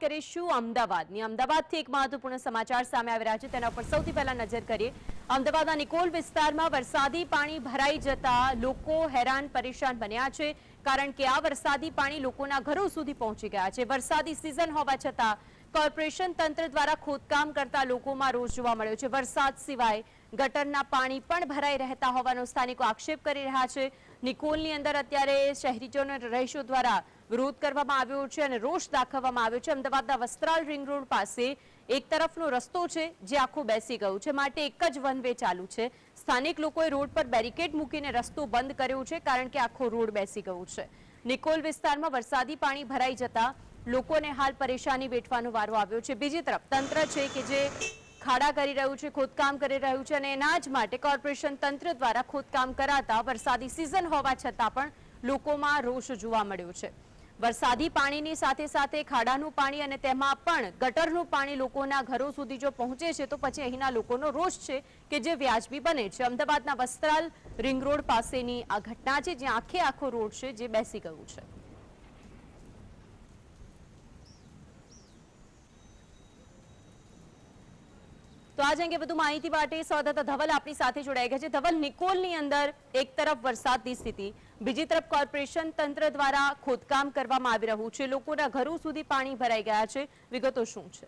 કરીશું અમદાવાદની. અમદાવાદથી એક મહત્વપૂર્ણ સમાચાર સામે આવી રહ્યા છે. તેના ઉપર સૌથી પહેલા નજર કરીએ. અમદાવાદના નિકોલ વિસ્તારમાં વરસાદી પાણી ભરાઈ જતા લોકો હેરાન પરેશાન બન્યા છે, કારણ કે આ વરસાદી પાણી લોકોના ઘરો સુધી પહોંચી ગયા છે. વરસાદી સિઝન હોવા છતાં કોર્પોરેશન તંત્ર દ્વારા ખોદકામ કરતા લોકોમાં રોષ જોવા મળ્યો છે. વરસાદ સિવાય ગટરના પાણી પણ ભરાઈ રહેતા હોવાનો સ્થાનિકો આક્ષેપ કરી રહ્યા છે. નિકોલની અંદર અત્યારે શહેરીજનો રહીશો દ્વારા વિરોધ કરવામાં આવ્યો છે અને રોષ દાખવવામાં આવ્યો છે. અમદાવાદના વસ્ત્રાલ રિંગ રોડ પાસે એક તરફનો રસ્તો છે, જે આખો બેસી ગયું છે. માટે એક જ વન વે ચાલુ છે. સ્થાનિક લોકોએ રોડ પર બેરિકેડ મૂકીને રસ્તો બંધ કર્યો છે, કારણ કે આખો રોડ બેસી ગયું છે. નિકોલ વિસ્તારમાં વરસાદી પાણી ભરાઈ જતા લોકોને હાલ પરેશાની વેઠવાનો વારો આવ્યો છે. બીજી તરફ તંત્ર છે કે જે ખાડા કરી રહ્યું છે, ખોદકામ કરી રહ્યું છે અને એના જ માટે કોર્પોરેશન તંત્ર દ્વારા ખોદકામ કરાતા વરસાદી સિઝન હોવા છતાં પણ લોકોમાં રોષ જોવા મળ્યો છે. વરસાદી પાણીની સાથે સાથે ખાડાનું પાણી અને તેમાં પણ ગટરનું પાણી લોકોના ઘરો સુધી જો પહોંચે છે, તો પછી અહીંના લોકોનો રોષ છે કે જે વ્યાજબી બને છે. અમદાવાદના વસ્ત્રાલ રિંગ રોડ પાસેની આ ઘટના છે, જ્યાં આખે આખો રોડ છે, જે બેસી ગયું છે. તો આજ અંગે વધુ માહિતી માટે સૌદાતા ધવલ આપણી સાથે જોડાઈ ગયા છે. ધવલ, નિકોલની અંદર એક તરફ વરસાદની સ્થિતિ, બીજી તરફ કોર્પોરેશન તંત્ર દ્વારા ખોદકામ કરવામાં આવી રહ્યું છે. લોકોના ઘરો સુધી પાણી ભરાઈ ગયા છે. વિગતો શું છે?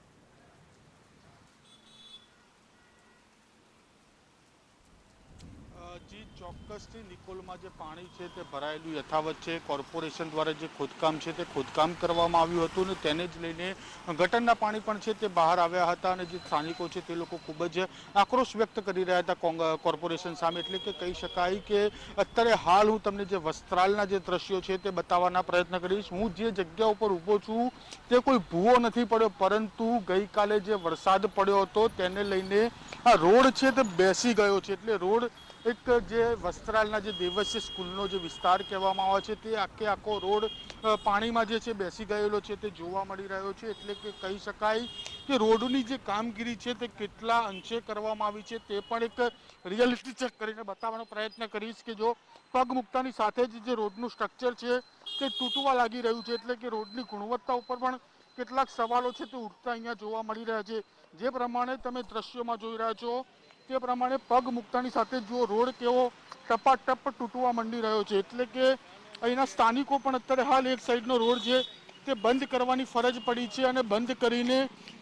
અ, જી ચોક્કસથી નિકોલમાં જે પાણી છે તે ભરાયેલું યથાવત છે. કોર્પોરેશન દ્વારા જે ખોદકામ છે તે ખોદકામ કરવામાં આવ્યું હતું ને તેને જ લઈને ગટરના પાણી પણ છે તે બહાર આવ્યા હતા અને જે સ્થાનિકો છે તે લોકો ખૂબ જ આક્રોશ વ્યક્ત કરી રહ્યા હતા કોર્પોરેશન સામે. એટલે કે કહી શકાય કે અત્યારે હાલ હું તમને જે વસ્ત્રાલના જે દ્રશ્યો છે તે બતાવવાના પ્રયત્ન કરીશ. હું જે જગ્યા ઉપર ઊભો છું તે કોઈ ભૂવો નથી પડ્યો પરંતુ ગઈકાલે જે વરસાદ પડ્યો હતો તેને લઈને આ રોડ છે તે બેસી ગયો છે. એટલે રોડ એક જે વસ્ત્રાલના જે દેવસ્ય સ્કૂલનો જે વિસ્તાર કહેવામાં આવે છે, તે આખે આખો રોડ પાણીમાં જે છે બેસી ગયેલો છે, તે જોવા મળી રહ્યો છે. એટલે કે કહી શકાય કે રોડની જે કામગીરી છે, તે કેટલા અંશે કરવામાં આવી છે, તે પણ એક રિયાલિટી ચેક કરીને બતાવવાનો પ્રયત્ન કરીશ કે જો પગ મૂકતાની સાથે જ જે રોડનું સ્ટ્રક્ચર છે, તે તૂટવા લાગી રહ્યું છે. એટલે કે રોડની ગુણવત્તા ઉપર પણ કેટલાક સવાલો છે, તે ઉઠતા અહીંયા જોવા મળી રહ્યા છે. જે પ્રમાણે તમે દ્રશ્યોમાં જોઈ રહ્યા છો તે પ્રમાણે પગ મૂકતાની સાથે જો રોડ કેવો ટપાટપ તૂટવા માંડી રહ્યો છે, એટલે કે અહીંના સ્થાનિકો પણ અત્યારે હાલ એક સાઈડનો રોડ છે, તે બંધ કરવાની ફરજ પડી છે અને બંધ કરીને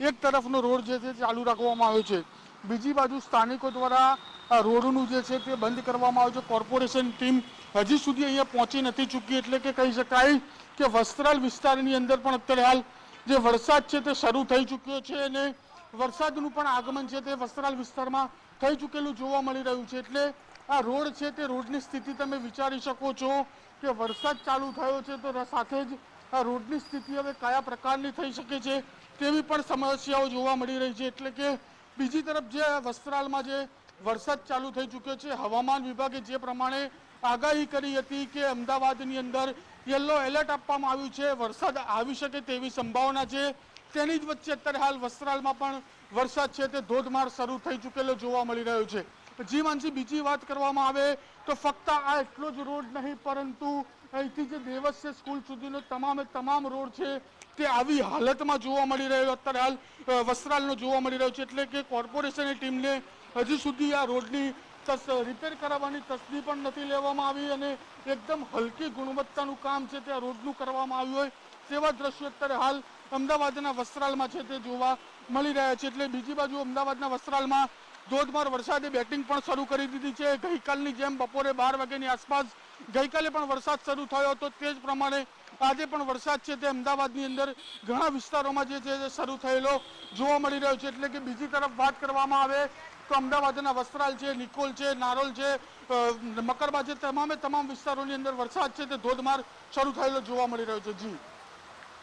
એક તરફનો રોડ જે છે ચાલુ રાખવામાં આવ્યો છે. બીજી બાજુ સ્થાનિકો દ્વારા રોડનું જે છે તે બંધ કરવામાં આવ્યું છે. કોર્પોરેશન ટીમ હજી સુધી અહીંયા પહોંચી નથી ચૂકી, એટલે કે કહી શકાય કે વસ્ત્રાલ વિસ્તારની અંદર પણ અત્યારે હાલ જે વરસાદ છે તે શરૂ થઈ ચૂક્યો છે અને વરસાદનું પણ આગમન છે તે વસ્ત્રાલ વિસ્તારમાં થઈ ચૂકેલું જોવા મળી રહ્યું છે. એટલે આ રોડ છે તે રોડની સ્થિતિ તમે વિચારી શકો છો કે વરસાદ ચાલુ થયો છે તો સાથે જ આ રોડની સ્થિતિ હવે કયા પ્રકારની થઈ શકે છે તેવી પણ સમસ્યાઓ જોવા મળી રહી છે. એટલે કે બીજી તરફ જે વસ્ત્રાલમાં જે વરસાદ ચાલુ થઈ ચૂક્યો છે, હવામાન વિભાગે જે પ્રમાણે આગાહી કરી હતી કે અમદાવાદની અંદર યલો એલર્ટ આપવામાં આવ્યું છે, વરસાદ આવી શકે તેવી સંભાવના છે. તેની જ વચ્ચે અત્યારે હાલ વસ્ત્રાલમાં પણ વરસાદ છે તે ધોધમાર શરૂ થઈ ચૂકેલો જોવા મળી રહ્યો છે. જી માનસી, બીજી વાત કરવામાં આવે તો ફક્ત આ એટલો જ રોડ નહીં, પરંતુ અહીંથી જે દેવસ્ય સ્કૂલ સુધીનો તમામે તમામ રોડ છે તે આવી હાલતમાં જોવા મળી રહ્યો. અત્યારે હાલ વસ્ત્રાલનો જોવા મળી રહ્યો છે. એટલે કે કોર્પોરેશનની ટીમને હજી સુધી આ રોડની તસ, રિપેર કરાવવાની તસ્દી પણ નથી લેવામાં આવી અને એકદમ હલકી ગુણવત્તાનું કામ છે તે આ રોડનું કરવામાં આવ્યું હોય, તેવા દ્રશ્યો અત્યારે હાલ અમદાવાદના વસ્ત્રાલમાં છે તે જોવા મળી રહ્યા છે. એટલે બીજી બાજુ અમદાવાદના વસ્ત્રાલમાં ધોધમાર વરસાદે બેટિંગ પણ શરૂ કરી દીધી છે. ગઈકાલની જેમ બપોરે બાર વાગ્યાની આસપાસ ગઈકાલે પણ વરસાદ શરૂ થયો હતો. તે જ પ્રમાણે આજે પણ વરસાદ છે તે અમદાવાદની અંદર ઘણા વિસ્તારોમાં જે છે શરૂ થયેલો જોવા મળી રહ્યો છે. એટલે કે બીજી તરફ વાત કરવામાં આવે તો અમદાવાદના વસ્ત્રાલ છે, નિકોલ છે, નારોલ છે મકરબા છે, તમામે તમામ વિસ્તારોની અંદર વરસાદ છે તે ધોધમાર શરૂ થયેલો જોવા મળી રહ્યો છે. જી.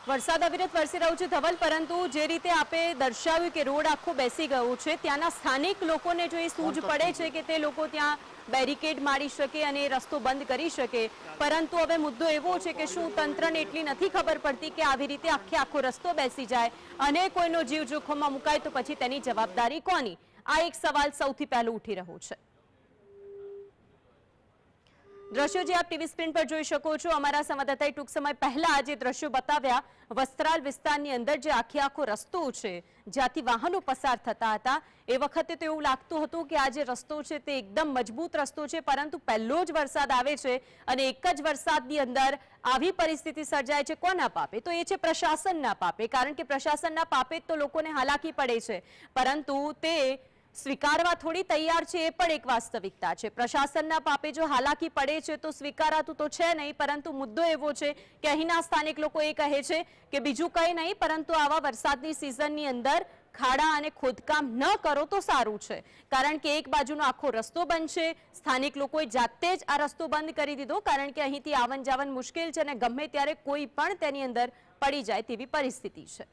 વરસાદ અવિરત વરસી રહ્યો છે ધવલ પરંતુ જે રીતે આપે દર્શાવ્યું કે રોડ આખો બેસી ગયો છે ત્યાંના સ્થાનિક લોકોને જો એ સૂઝ પડે છે કે તે લોકો ત્યાં બેરિકેડ મારી શકે અને રસ્તો બંધ કરી શકે પરંતુ હવે મુદ્દો એવો છે કે શું તંત્રને એટલી નથી ખબર પડતી કે આવી રીતે આખે આખો રસ્તો બેસી જાય અને કોઈનો જીવ જોખમમાં મુકાય તો પછી તેની જવાબદારી કોની? આ એક સવાલ સૌથી પહેલો ઉઠી રહ્યો છે. દ્રશ્યો જે આપ ટીવી સ્ક્રીન પર જોઈ શકો છો, અમારા સંવાદદાતાએ ટૂંક સમય પહેલા જે દ્રશ્યો બતાવ્યા, વસ્ત્રાલ વિસ્તારની અંદર જે આખે આખો રસ્તો છે, જ્યાંથી વાહનો પસાર થતા હતા, એ વખતે તો એવું લાગતું હતું કે આ જે રસ્તો છે તે એકદમ મજબૂત રસ્તો છે, પરંતુ પહેલો જ વરસાદ આવે છે અને એક જ વરસાદની અંદર આવી પરિસ્થિતિ સર્જાય છે, કોના પાપે? તો એ છે પ્રશાસનના પાપે, કારણ કે પ્રશાસનના પાપે જ તો લોકોને હાલાકી પડે છે, પરંતુ તે સ્વીકારવા થોડી તૈયાર છે એ પણ એક વાસ્તવિકતા છે. પ્રશાસનના પાપે જો હાલાકી પડે છે તો સ્વીકારાતું તો છે નહીં, પરંતુ મુદ્દો એવો છે કે અહીંના સ્થાનિક લોકો એ કહે છે કે બીજું કંઈ નહીં, પરંતુ આવા વરસાદની સિઝનની અંદર ખાડા અને ખોદકામ ન કરો તો સારું છે. કારણ કે એક બાજુનો આખો રસ્તો બંધ છે, સ્થાનિક લોકોએ જાતે જ આ રસ્તો બંધ કરી દીધો, કારણ કે અહીંથી આવન જાવન મુશ્કેલ છે અને ગમે ત્યારે કોઈ પણ તેની અંદર પડી જાય તેવી પરિસ્થિતિ છે.